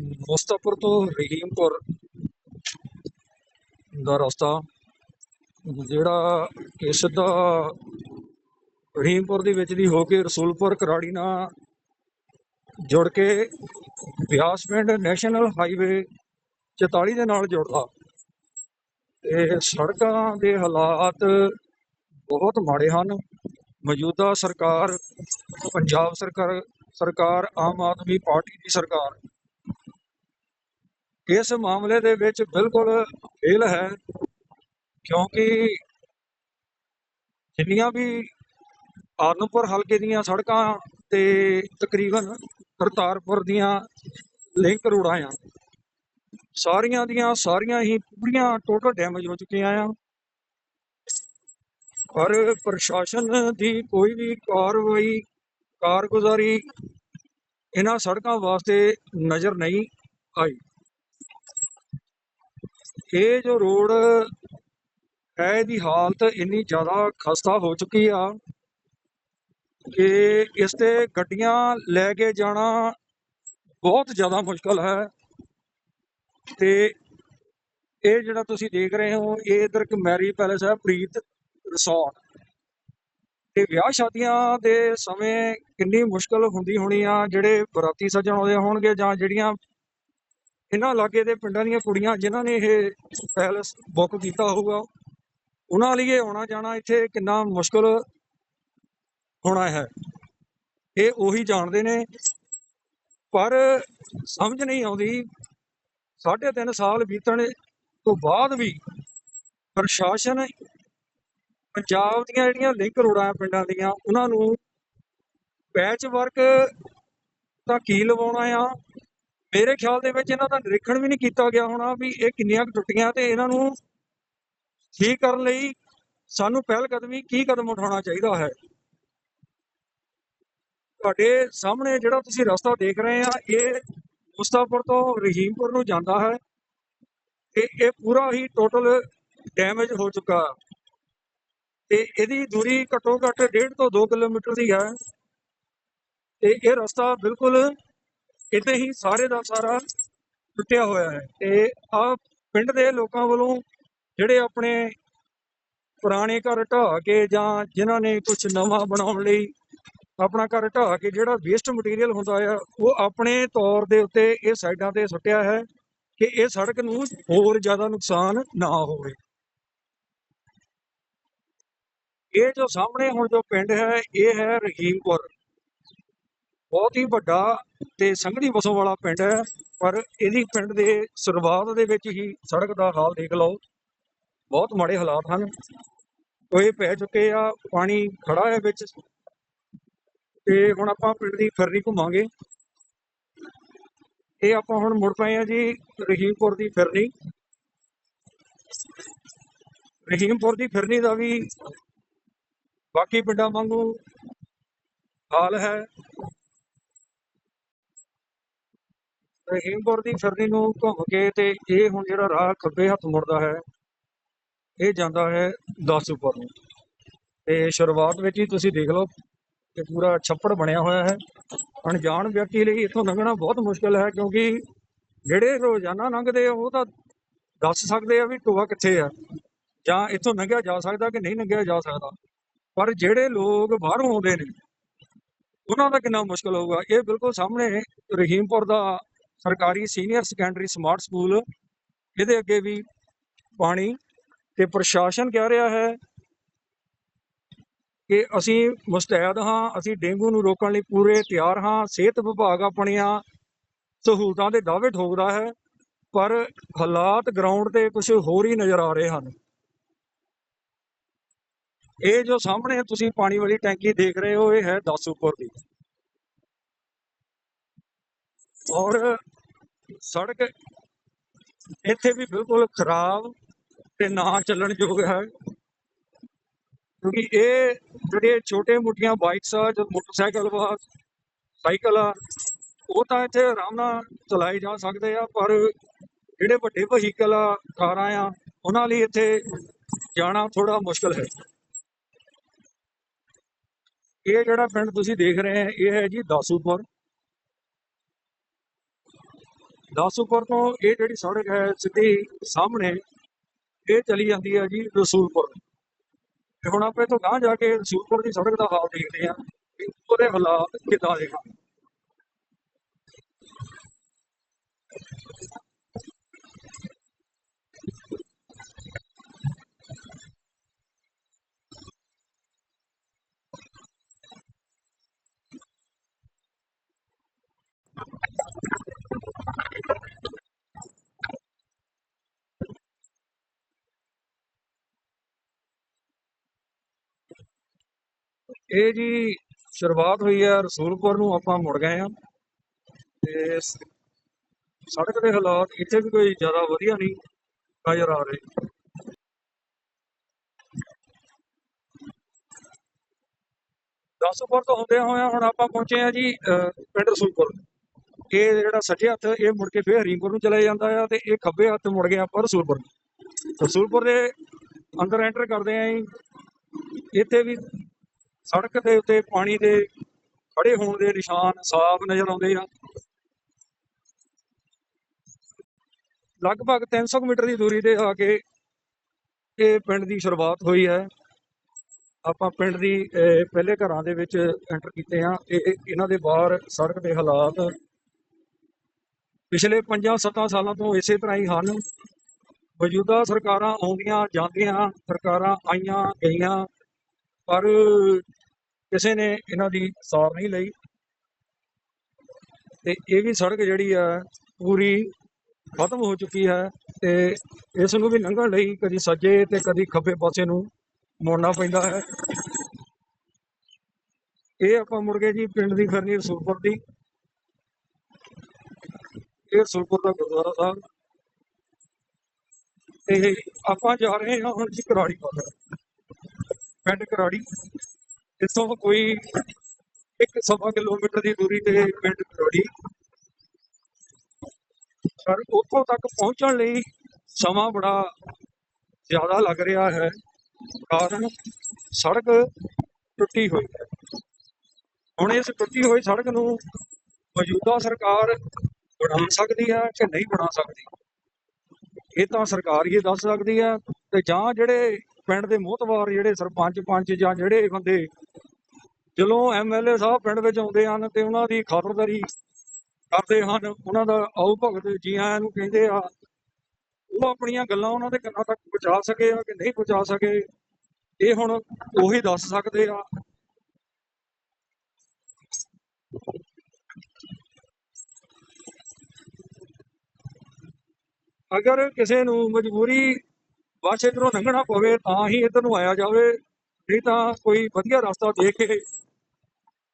ਮੁਸਤਾਪੁਰ ਤੋਂ ਰਹੀਮਪੁਰ ਦਾ ਰਸਤਾ, ਜਿਹੜਾ ਕਿ ਸਿੱਧਾ ਰਹੀਮਪੁਰ ਦੇ ਵਿੱਚ ਦੀ ਹੋ ਕੇ ਰਸੂਲਪੁਰ, ਕਰਾੜੀ ਨਾਲ ਜੁੜ ਕੇ ਬਿਆਸ ਪਿੰਡ ਨੈਸ਼ਨਲ ਹਾਈਵੇ 44 ਦੇ ਨਾਲ ਜੁੜਦਾ। ਤੇ ਸੜਕਾਂ ਦੇ ਹਾਲਾਤ ਬਹੁਤ ਮਾੜੇ ਹਨ। ਮੌਜੂਦਾ ਸਰਕਾਰ, ਪੰਜਾਬ ਸਰਕਾਰ ਸਰਕਾਰ ਆਮ ਆਦਮੀ ਪਾਰਟੀ ਦੀ ਸਰਕਾਰ ਇਸ ਮਾਮਲੇ ਦੇ ਵਿੱਚ ਬਿਲਕੁਲ ਫੇਲ ਹੈ, ਕਿਉਂਕਿ ਜਿੰਨੀਆਂ ਵੀ ਆਦਮਪੁਰ ਹਲਕੇ ਦੀਆਂ ਸੜਕਾਂ ਤੇ ਤਕਰੀਬਨ ਕਰਤਾਰਪੁਰ ਦੀਆਂ ਲਿੰਕ ਰੋਡਾਂ ਆ, ਸਾਰੀਆਂ ਦੀਆਂ ਸਾਰੀਆਂ ਹੀ ਪੂਰੀਆਂ ਟੋਟਲ ਡੈਮੇਜ ਹੋ ਚੁੱਕੀਆਂ ਆ। ਪਰ ਪ੍ਰਸ਼ਾਸਨ ਦੀ ਕੋਈ ਵੀ ਕਾਰਵਾਈ, ਕਾਰਗੁਜ਼ਾਰੀ ਇਹਨਾਂ ਸੜਕਾਂ ਵਾਸਤੇ ਨਜ਼ਰ ਨਹੀਂ ਆਈ। ਇਹ ਜੋ ਰੋਡ ਹੈ, ਇਹਦੀ ਹਾਲਤ ਇੰਨੀ ਜ਼ਿਆਦਾ ਖਸਤਾ ਹੋ ਚੁੱਕੀ ਆ ਕਿ ਇਸ ਤੇ ਗੱਡੀਆਂ ਲੈ ਕੇ ਜਾਣਾ ਬਹੁਤ ਜ਼ਿਆਦਾ ਮੁਸ਼ਕਲ ਹੈ। ਤੇ ਇਹ ਜਿਹੜਾ ਤੁਸੀਂ ਦੇਖ ਰਹੇ ਹੋ, ਇਹ ਇਧਰ ਇੱਕ ਮੈਰੀ ਪੈਲੇਸ ਹੈ, ਪ੍ਰੀਤ ਰਿਸੋਰਟ। ਤੇ ਵਿਆਹ ਸ਼ਾਦੀਆਂ ਦੇ ਸਮੇਂ ਕਿੰਨੀ ਮੁਸ਼ਕਲ ਹੁੰਦੀ ਹੋਣੀ ਆ, ਜਿਹੜੇ ਬਰਾਤੀ ਸੱਜਣ ਆਉਂਦੇ ਹੋਣਗੇ ਜਾਂ ਜਿਹੜੀਆਂ ਇਹਨਾਂ ਇਲਾਕੇ ਦੇ ਪਿੰਡਾਂ ਦੀਆਂ ਕੁੜੀਆਂ ਜਿਨ੍ਹਾਂ ਨੇ ਇਹ ਪੈਲਸ ਬੁੱਕ ਕੀਤਾ ਹੋਊਗਾ, ਉਹਨਾਂ ਲਈ ਇਹ ਆਉਣਾ ਜਾਣਾ ਇੱਥੇ ਕਿੰਨਾ ਮੁਸ਼ਕਲ ਹੋਣਾ ਹੈ। ਇਹ ਉਹੀ ਜਾਣਦੇ ਨੇ, ਪਰ ਸਮਝ ਨਹੀਂ ਆਉਂਦੀ, ਸਾਢੇ ਤਿੰਨ ਸਾਲ ਬੀਤਣ ਤੋਂ ਬਾਅਦ ਵੀ ਪ੍ਰਸ਼ਾਸਨ ਪੰਜਾਬ ਦੀਆਂ ਜਿਹੜੀਆਂ ਲਿੰਕ ਰੋਡਾਂ ਪਿੰਡਾਂ ਦੀਆਂ, ਉਹਨਾਂ ਨੂੰ ਪੈਚ ਵਰਕ ਤਾਂ ਕੀ ਲਵਾਉਣਾ ਆ ਮੇਰੇ ਖਿਆਲ ਦੇ ਵਿੱਚ ਇਹਨਾਂ ਦਾ ਨਿਰੀਖਣ ਵੀ ਨਹੀਂ ਕੀਤਾ ਗਿਆ ਹੋਣਾ ਵੀ ਇਹ ਕਿੰਨੀਆਂ ਕੁ ਟੁੱਟੀਆਂ ਤੇ ਇਹਨਾਂ ਨੂੰ ਠੀਕ ਕਰਨ ਲਈ ਸਾਨੂੰ ਪਹਿਲ ਕਦਮੀ ਕੀ ਕਦਮ ਉਠਾਉਣਾ ਚਾਹੀਦਾ ਹੈ। ਤੁਹਾਡੇ ਸਾਹਮਣੇ ਜਿਹੜਾ ਤੁਸੀਂ ਰਸਤਾ ਦੇਖ ਰਹੇ ਆ, ਇਹ ਮੁਸਤਾਫਰ ਤੋਂ ਰਹੀਮਪੁਰ ਨੂੰ ਜਾਂਦਾ ਹੈ ਤੇ ਇਹ ਪੂਰਾ ਹੀ ਟੋਟਲ ਡੈਮੇਜ ਹੋ ਚੁੱਕਾ ਤੇ ਇਹਦੀ ਦੂਰੀ ਘੱਟੋ ਘੱਟ 1.5 ਤੋਂ 2 ਕਿਲੋਮੀਟਰ ਦੀ ਹੈ। ਤੇ ਇਹ ਰਸਤਾ ਬਿਲਕੁਲ ਇੱਥੇ ਹੀ ਸਾਰੇ ਦਾ ਸਾਰਾ ਟੁੱਟਿਆ ਹੋਇਆ ਹੈ। ਤੇ ਆ ਪਿੰਡ ਦੇ ਲੋਕਾਂ ਵੱਲੋਂ ਜਿਹੜੇ ਆਪਣੇ ਪੁਰਾਣੇ ਘਰ ਢਾਹ ਕੇ ਜਾਂ ਜਿਨ੍ਹਾਂ ਨੇ ਕੁਝ ਨਵਾਂ ਬਣਾਉਣ ਲਈ ਆਪਣਾ ਘਰ ਢਾਹ ਕੇ ਜਿਹੜਾ ਵੇਸਟ ਮਟੀਰੀਅਲ ਹੁੰਦਾ ਆ, ਉਹ ਆਪਣੇ ਤੌਰ ਦੇ ਉੱਤੇ ਇਹ ਸਾਈਡਾਂ ਤੇ ਸੁੱਟਿਆ ਹੈ ਕਿ ਇਹ ਸੜਕ ਨੂੰ ਹੋਰ ਜ਼ਿਆਦਾ ਨੁਕਸਾਨ ਨਾ ਹੋਵੇ। ਇਹ ਜੋ ਸਾਹਮਣੇ ਹੁਣ ਜੋ ਪਿੰਡ ਹੈ, ਇਹ ਹੈ ਰਹੀਮਪੁਰ। ਬਹੁਤ ਹੀ ਵੱਡਾ ਤੇ ਸੰਘਣੀ ਵਸੋਂ ਵਾਲਾ ਪਿੰਡ ਹੈ, ਪਰ ਇਹਦੀ ਪਿੰਡ ਦੇ ਸ਼ੁਰੂਆਤ ਦੇ ਵਿੱਚ ਹੀ ਸੜਕ ਦਾ ਹਾਲ ਦੇਖ ਲਓ। ਬਹੁਤ ਮਾੜੇ ਹਾਲਾਤ ਹਨ। ਟੋਏ ਪੈ ਚੁੱਕੇ ਆ, ਪਾਣੀ ਖੜਾ ਹੈ ਵਿੱਚ। ਤੇ ਹੁਣ ਆਪਾਂ ਪਿੰਡ ਦੀ ਫਿਰਨੀ ਘੁੰਮਾਂਗੇ। ਇਹ ਆਪਾਂ ਹੁਣ ਮੁੜ ਪਏ ਆ ਜੀ ਰਹੀਮਪੁਰ ਦੀ ਫਿਰਨੀ। ਰਹੀਮਪੁਰ ਦੀ ਫਿਰਨੀ ਦਾ ਵੀ ਬਾਕੀ ਪਿੰਡਾਂ ਵਾਂਗੂ ਹਾਲ ਹੈ। ਰਹੀਮਪੁਰ ਦੀ ਫਿਰਨੀ ਨੂੰ ਘੁੰਮ ਕੇ ਤੇ ਇਹ ਹੁਣ ਜਿਹੜਾ ਰਾਹ ਖੱਬੇ ਹੱਥ ਮੁੜਦਾ ਹੈ, ਇਹ ਜਾਂਦਾ ਹੈ ਦਾਸੂਪੁਰ ਨੂੰ। ਤੇ ਸ਼ੁਰੂਆਤ ਵਿੱਚ ਹੀ ਤੁਸੀਂ ਦੇਖ ਲਓ ਕਿ ਪੂਰਾ ਛੱਪੜ ਬਣਿਆ ਹੋਇਆ ਹੈ। ਅਣਜਾਣ ਵਿਅਕਤੀ ਲਈ ਇੱਥੋਂ ਲੰਘਣਾ ਬਹੁਤ ਮੁਸ਼ਕਲ ਹੈ ਕਿਉਂਕਿ ਜਿਹੜੇ ਰੋਜ਼ਾਨਾ ਲੰਘਦੇ ਆ, ਉਹ ਤਾਂ ਦੱਸ ਸਕਦੇ ਆ ਵੀ ਟੋਆ ਕਿੱਥੇ ਆ, ਜਾਂ ਇੱਥੋਂ ਲੰਘਿਆ ਜਾ ਸਕਦਾ ਕਿ ਨਹੀਂ ਲੰਘਿਆ ਜਾ ਸਕਦਾ। ਪਰ ਜਿਹੜੇ ਲੋਕ ਬਾਹਰੋਂ ਆਉਂਦੇ ਨੇ, ਉਹਨਾਂ ਦਾ ਕਿੰਨਾ ਮੁਸ਼ਕਲ ਹੋਊਗਾ। ਇਹ ਬਿਲਕੁਲ ਸਾਹਮਣੇ ਰਹੀਮਪੁਰ ਦਾ ਸਰਕਾਰੀ ਸੀਨੀਅਰ ਸੈਕੰਡਰੀ ਸਮਾਰਟ ਸਕੂਲ ਇਹਦੇ ਅੱਗੇ ਵੀ ਪਾਣੀ ਤੇ ਪ੍ਰਸ਼ਾਸਨ ਕਹਿ ਰਿਹਾ ਹੈ ਕਿ ਅਸੀਂ ਮੁਸਤੈਦ ਹਾਂ, ਅਸੀਂ ਡੇਂਗੂ ਨੂੰ ਰੋਕਣ ਲਈ ਪੂਰੇ ਤਿਆਰ ਹਾਂ, ਸਿਹਤ ਵਿਭਾਗ ਆਪਣੀਆਂ ਸਹੂਲਤਾਂ ਦੇ ਦਾਅਵੇ ਠੋਕਦਾ ਹੈ, ਪਰ ਹਾਲਾਤ ਗਰਾਊਂਡ ਤੇ ਕੁਝ ਹੋਰ ਹੀ ਨਜ਼ਰ ਆ ਰਹੇ ਹਨ। ਇਹ ਜੋ ਸਾਹਮਣੇ ਤੁਸੀਂ ਪਾਣੀ ਵਾਲੀ ਟੈਂਕੀ ਦੇਖ ਰਹੇ ਹੋ, ਇਹ ਹੈ ਦਾਸੂਪੁਰ ਦੀ। ਔਰ ਸੜਕ ਇੱਥੇ ਵੀ ਬਿਲਕੁਲ ਖਰਾਬ ਤੇ ਨਾ ਚੱਲਣ ਯੋਗ ਹੈ। ਕਿਉਂਕਿ ਇਹ ਜਿਹੜੇ ਛੋਟੇ ਮੋਟੀਆਂ ਬਾਈਕਸ ਆ, ਜੋ ਮੋਟਰਸਾਈਕਲ ਵਾ, ਸਾਈਕਲ ਆ, ਉਹ ਤਾਂ ਇੱਥੇ ਆਰਾਮ ਨਾਲ ਚਲਾਏ ਜਾ ਸਕਦੇ ਆ, ਪਰ ਜਿਹੜੇ ਵੱਡੇ ਵਹੀਕਲ ਆ, ਕਾਰਾਂ ਆ, ਉਹਨਾਂ ਲਈ ਇੱਥੇ ਜਾਣਾ ਥੋੜਾ ਮੁਸ਼ਕਲ ਹੈ। ਇਹ ਜਿਹੜਾ ਪਿੰਡ ਤੁਸੀਂ ਦੇਖ ਰਹੇ ਹੋ ਇਹ ਹੈ ਜੀ ਦਾਸੂਪੁਰ। ਦਾਸੂਪੁਰ ਤੋਂ ਇਹ ਜਿਹੜੀ ਸੜਕ ਹੈ ਸਿੱਧੀ ਸਾਹਮਣੇ, ਇਹ ਚਲੀ ਜਾਂਦੀ ਹੈ ਜੀ ਰਸੂਲਪੁਰ। ਤੇ ਹੁਣ ਆਪਾਂ ਇੱਥੋਂ ਗਾਂਹ ਜਾ ਕੇ ਰਸੂਲਪੁਰ ਦੀ ਸੜਕ ਦਾ ਹਾਲ ਦੇਖਦੇ ਹਾਂ ਕਿ ਉਹਦੇ ਹਾਲਾਤ ਕਿੱਦਾਂ ਦੇ ਹਨ। ਇਹ ਜੀ ਸ਼ੁਰੂਆਤ ਹੋਈ ਹੈ ਰਸੂਲਪੁਰ ਨੂੰ ਆਪਾਂ ਮੁੜ ਗਏ ਆ ਤੇ ਸੜਕ ਦੇ ਹਾਲਾਤ ਇੱਥੇ ਵੀ ਕੋਈ ਜ਼ਿਆਦਾ ਵਧੀਆ ਨਹੀਂ ਨਜ਼ਰ ਆ ਰਹੇ। ਦਸਪੁਰ ਤੋਂ ਹੁੰਦੇ ਹੋਇਆ ਹੁਣ ਆਪਾਂ ਪਹੁੰਚੇ ਆ ਜੀ ਅਹ, ਪਿੰਡ ਰਸੂਲਪੁਰ। ਇਹ ਜਿਹੜਾ ਸੱਜੇ ਹੱਥ ਇਹ ਮੁੜ ਕੇ ਫੇਰ ਹਰੀਮਪੁਰ ਨੂੰ ਚਲੇ ਜਾਂਦਾ ਆ ਤੇ ਇਹ ਖੱਬੇ ਹੱਥ ਮੁੜ ਗਏ ਆਪਾਂ ਰਸੂਲਪੁਰ ਰਸੂਲਪੁਰ ਦੇ ਅੰਦਰ ਐਂਟਰ ਕਰਦੇ ਆ ਜੀ। ਇੱਥੇ ਵੀ ਸੜਕ ਦੇ ਉੱਤੇ ਪਾਣੀ ਦੇ ਖੜੇ ਹੋਣ ਦੇ ਨਿਸ਼ਾਨ ਸਾਫ਼ ਨਜ਼ਰ ਆਉਂਦੇ ਆ। ਲਗਭਗ 300 ਕੁ ਮੀਟਰ ਦੀ ਦੂਰੀ ਤੇ ਆ ਕੇ ਇਹ ਪਿੰਡ ਦੀ ਸ਼ੁਰੂਆਤ ਹੋਈ ਹੈ। ਆਪਾਂ ਪਿੰਡ ਦੀ ਪਹਿਲੇ ਘਰਾਂ ਦੇ ਵਿੱਚ ਐਂਟਰ ਕੀਤੇ ਆ ਇਹ ਇਹਨਾਂ ਦੇ ਬਾਹਰ ਸੜਕ ਦੇ ਹਾਲਾਤ ਪਿਛਲੇ 5-7 ਸਾਲਾਂ ਤੋਂ ਇਸੇ ਤਰ੍ਹਾਂ ਹੀ ਹਨ। ਮੌਜੂਦਾ ਸਰਕਾਰਾਂ ਆਉਂਦੀਆਂ ਜਾਂਦੀਆਂ, ਸਰਕਾਰਾਂ ਆਈਆਂ ਗਈਆਂ, ਪਰ ਕਿਸੇ ਨੇ ਇਹਨਾਂ ਦੀ ਸਾਰ ਨਹੀਂ ਲਈ। ਤੇ ਇਹ ਵੀ ਸੜਕ ਜਿਹੜੀ ਹੈ ਪੂਰੀ ਖਤਮ ਹੋ ਚੁੱਕੀ ਹੈ ਤੇ ਇਸ ਨੂੰ ਵੀ ਲੰਘਣ ਲਈ ਕਦੀ ਸੱਜੇ ਤੇ ਕਦੀ ਖੱਬੇ ਪਾਸੇ ਨੂੰ ਮੁੜਨਾ ਪੈਂਦਾ ਹੈ। ਇਹ ਆਪਾਂ ਮੁੜ ਗਏ ਜੀ ਪਿੰਡ ਦੀ ਫਿਰਨੀ ਰਸੂਲਪੁਰ ਦੀ। ਇਹ ਰਸੂਲਪੁਰ ਦਾ ਗੁਰਦੁਆਰਾ ਸਾਹਿਬ। ਤੇ ਆਪਾਂ ਜਾ ਰਹੇ ਹਾਂ ਹੁਣ ਜੀ ਕਰਾੜੀ ਵੱਲ ਪਿੰਡ ਕਰਾੜੀ। ਇੱਥੋਂ ਕੋਈ ਇੱਕ ਸਵਾ ਕਿਲੋਮੀਟਰ ਦੀ ਦੂਰੀ ਤੇ ਪਿੰਡ ਕਰਾੜੀ। ਪਰ ਉੱਥੋਂ ਤੱਕ ਪਹੁੰਚਣ ਲਈ ਸਮਾਂ ਬੜਾ ਜ਼ਿਆਦਾ ਲੱਗ ਰਿਹਾ ਹੈ, ਕਾਰਨ ਸੜਕ ਟੁੱਟੀ ਹੋਈ ਹੈ। ਹੁਣ ਇਸ ਟੁੱਟੀ ਹੋਈ ਸੜਕ ਨੂੰ ਮੌਜੂਦਾ ਸਰਕਾਰ ਬਣਾ ਸਕਦੀ ਹੈ ਕਿ ਨਹੀਂ ਬਣਾ ਸਕਦੀ? ਇਹ ਤਾਂ ਸਰਕਾਰ ਹੀ ਦੱਸ ਸਕਦੀ ਹੈ ਤੇ ਜਾਂ ਜਿਹੜੇ ਪਿੰਡ ਦੇ ਮੋਹਤਵਾਰ ਜਿਹੜੇ ਸਰਪੰਚ ਪੰਚ ਜਾਂ ਜਿਹੜੇ ਬੰਦੇ ਜਦੋਂ ਐਮਐਲਏ ਸਾਹਿਬ ਪਿੰਡ ਵਿੱਚ ਆਉਂਦੇ ਹਨ ਤੇ ਉਹਨਾਂ ਦੀ ਖਾਤਰਦਾਰੀ ਕਰਦੇ ਹਨ। ਉਹਨਾਂ ਦਾ ਆਉ ਭਗਤ ਜੀ ਆਇਆਂ ਨੂੰ ਕਹਿੰਦੇ ਆ, ਉਹ ਆਪਣੀਆਂ ਗੱਲਾਂ ਉਹਨਾਂ ਦੇ ਕੰਨਾਂ ਤੱਕ ਪਹੁੰਚਾ ਸਕੇ ਆ ਕਿ ਨਹੀਂ ਪਹੁੰਚਾ ਸਕੇ, ਇਹ ਹੁਣ ਉਹੀ ਦੱਸ ਸਕਦੇ ਆ। ਅਗਰ ਕਿਸੇ ਨੂੰ ਮਜਬੂਰੀ ਬਸ ਇੱਧਰੋਂ ਲੰਘਣਾ ਪਵੇ ਤਾਂ ਹੀ ਇੱਧਰ ਨੂੰ ਆਇਆ ਜਾਵੇ, ਨਹੀਂ ਤਾਂ ਕੋਈ ਵਧੀਆ ਰਸਤਾ ਦੇਖ ਕੇ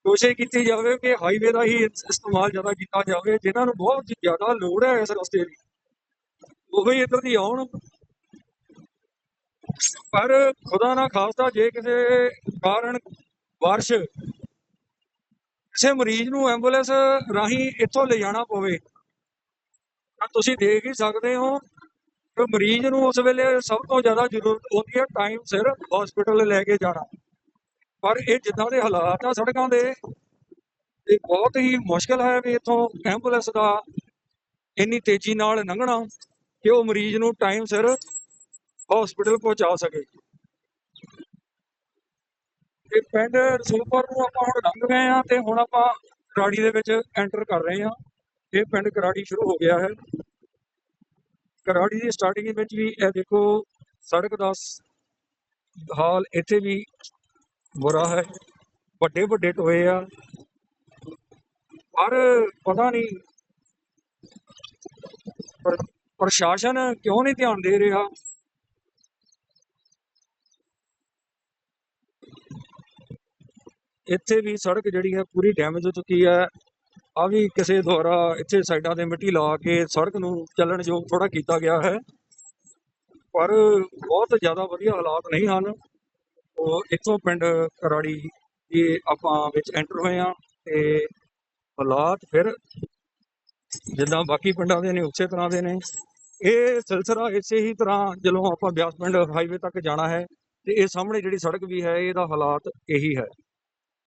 ਕੋਸ਼ਿਸ਼ ਕੀਤੀ ਜਾਵੇ ਕਿ ਹਾਈਵੇ ਦਾ ਹੀ ਇਸਤੇਮਾਲ ਜ਼ਿਆਦਾ ਕੀਤਾ ਜਾਵੇ, ਜਿਨ੍ਹਾਂ ਨੂੰ ਬਹੁਤ ਜ਼ਿਆਦਾ ਲੋੜ ਹੈ ਇਸ ਰਸਤੇ ਦੀ। ਉਹ ਹੀ ਇੱਧਰ ਦੀ ਆਉਣ। ਪਰ ਖੁਦਾ ਨਾ ਖਾਸਤਾ ਜੇ ਕਿਸੇ ਕਾਰਨ ਬਾਰਿਸ਼ ਕਿਸੇ ਮਰੀਜ਼ ਨੂੰ ਐਂਬੂਲੈਂਸ ਰਾਹੀਂ ਇੱਥੋਂ ਲੈ ਜਾਣਾ ਪਵੇ, ਤਾਂ ਤੁਸੀਂ ਦੇਖ ਹੀ ਸਕਦੇ ਹੋ ਕਿ ਮਰੀਜ਼ ਨੂੰ ਉਸ ਵੇਲੇ ਸਭ ਤੋਂ ਜ਼ਿਆਦਾ ਜ਼ਰੂਰਤ ਹੁੰਦੀ ਹੈ ਟਾਈਮ ਸਿਰ ਹਸਪੀਟਲ ਲੈ ਕੇ ਜਾਣਾ। ਪਰ ਇਹ ਜਿੱਦਾਂ ਦੇ ਹਾਲਾਤ ਆ ਸੜਕਾਂ ਦੇ, ਇਹ ਬਹੁਤ ਹੀ ਮੁਸ਼ਕਲ ਹੈ ਵੀ ਇੱਥੋਂ ਐਂਬੂਲੈਂਸ ਦਾ ਇੰਨੀ ਤੇਜ਼ੀ ਨਾਲ ਲੰਘਣਾ ਕਿ ਉਹ ਮਰੀਜ਼ ਨੂੰ ਟਾਈਮ ਸਿਰ ਹਸਪੀਟਲ ਪਹੁੰਚਾ ਸਕੇ। ਇਹ ਪਿੰਡ ਰਸੂਲਪੁਰ ਨੂੰ ਆਪਾਂ ਹੁਣ ਲੰਘ ਗਏ ਆ ਤੇ ਹੁਣ ਆਪਾਂ ਕਰਾੜੀ ਦੇ ਵਿੱਚ ਐਂਟਰ ਕਰ ਰਹੇ ਆ ਇਹ ਪਿੰਡ ਕਰਾੜੀ ਸ਼ੁਰੂ ਹੋ ਗਿਆ ਹੈ। ਕਰਾੜੀ ਦੀ ਸਟਾਰਟਿੰਗ ਵਿੱਚ ਵੀ ਇਹ ਦੇਖੋ, ਸੜਕ ਦਾ ਹਾਲ ਇੱਥੇ ਵੀ ਬੁਰਾ ਹੈ। ਵੱਡੇ ਵੱਡੇ ਟੋਏ ਆ। ਪਰ ਪਤਾ ਨਹੀਂ ਪ੍ਰਸ਼ਾਸਨ ਕਿਉਂ ਨਹੀਂ ਧਿਆਨ ਦੇ ਰਿਹਾ? ਇੱਥੇ ਵੀ ਸੜਕ ਜਿਹੜੀ ਹੈ ਪੂਰੀ ਡੈਮੇਜ ਹੋ ਚੁੱਕੀ ਹੈ। ਆ ਵੀ ਕਿਸੇ ਦੁਆਰਾ ਇੱਥੇ ਸਾਈਡਾਂ ਤੇ ਮਿੱਟੀ ਲਾ ਕੇ ਸੜਕ ਨੂੰ ਚੱਲਣ ਯੋਗ ਥੋੜਾ ਕੀਤਾ ਗਿਆ ਹੈ। ਪਰ ਬਹੁਤ ਜ਼ਿਆਦਾ ਵਧੀਆ ਹਾਲਾਤ ਨਹੀਂ ਹਨ। ਉਹ ਇੱਥੋਂ ਪਿੰਡ ਕਰਾੜੀ ਇਹ ਆਪਾਂ ਵਿੱਚ ਐਂਟਰ ਹੋਏ ਆ ਤੇ ਹਾਲਾਤ ਫਿਰ ਜਿੱਦਾਂ ਬਾਕੀ ਪਿੰਡਾਂ ਦੇ ਨੇ ਉਸੇ ਤਰ੍ਹਾਂ ਦੇ ਨੇ। ਇਹ ਸਿਲਸਿਲਾ ਇਸੇ ਹੀ ਤਰ੍ਹਾਂ ਜਦੋਂ ਆਪਾਂ ਬਿਆਸ ਪਿੰਡ ਹਾਈਵੇ ਤੱਕ ਜਾਣਾ ਹੈ ਤੇ ਇਹ ਸਾਹਮਣੇ ਜਿਹੜੀ ਸੜਕ ਵੀ ਹੈ, ਇਹਦਾ ਹਾਲਾਤ ਇਹੀ ਹੈ।